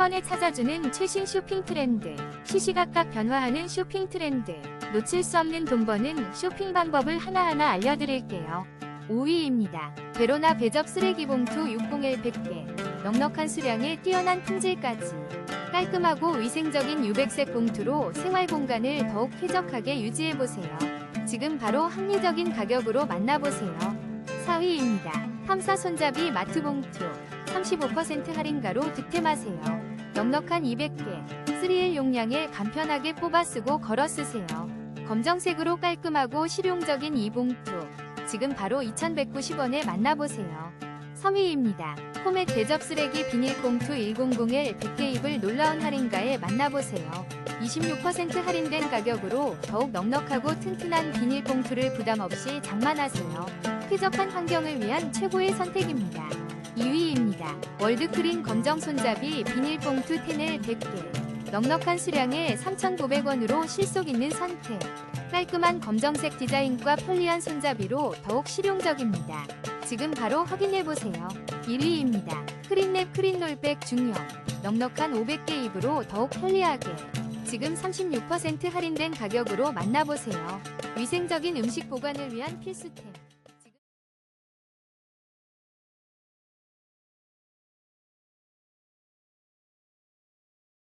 번에 찾아주는 최신 쇼핑 트렌드. 시시각각 변화하는 쇼핑 트렌드. 놓칠 수 없는 돈 버는 쇼핑 방법을 하나하나 알려드릴게요. 5위입니다. 베로나 배접 쓰레기 봉투 601 100개. 넉넉한 수량에 뛰어난 품질까지. 깔끔하고 위생적인 유백색 봉투로 생활 공간을 더욱 쾌적하게 유지해보세요. 지금 바로 합리적인 가격으로 만나보세요. 4위입니다. 탐사 손잡이 마트 봉투 35% 할인가로 득템하세요. 넉넉한 200개, 3일 용량에 간편하게 뽑아 쓰고 걸어 쓰세요. 검정색으로 깔끔하고 실용적인 이 봉투 지금 바로 2190원에 만나보세요. 3위입니다. 포맷 대접 쓰레기 비닐 봉투 100을 100개 입을 놀라운 할인가에 만나보세요. 26% 할인된 가격으로 더욱 넉넉하고 튼튼한 비닐 봉투를 부담 없이 장만하세요. 쾌적한 환경을 위한 최고의 선택입니다. 2위입니다. 월드크린 검정 손잡이 비닐봉투 텐을 100개. 넉넉한 수량에 3,900원으로 실속 있는 선택. 깔끔한 검정색 디자인과 편리한 손잡이로 더욱 실용적입니다. 지금 바로 확인해보세요. 1위입니다. 크린랩 크린롤백 중형. 넉넉한 500개 입으로 더욱 편리하게. 지금 36% 할인된 가격으로 만나보세요. 위생적인 음식 보관을 위한 필수템.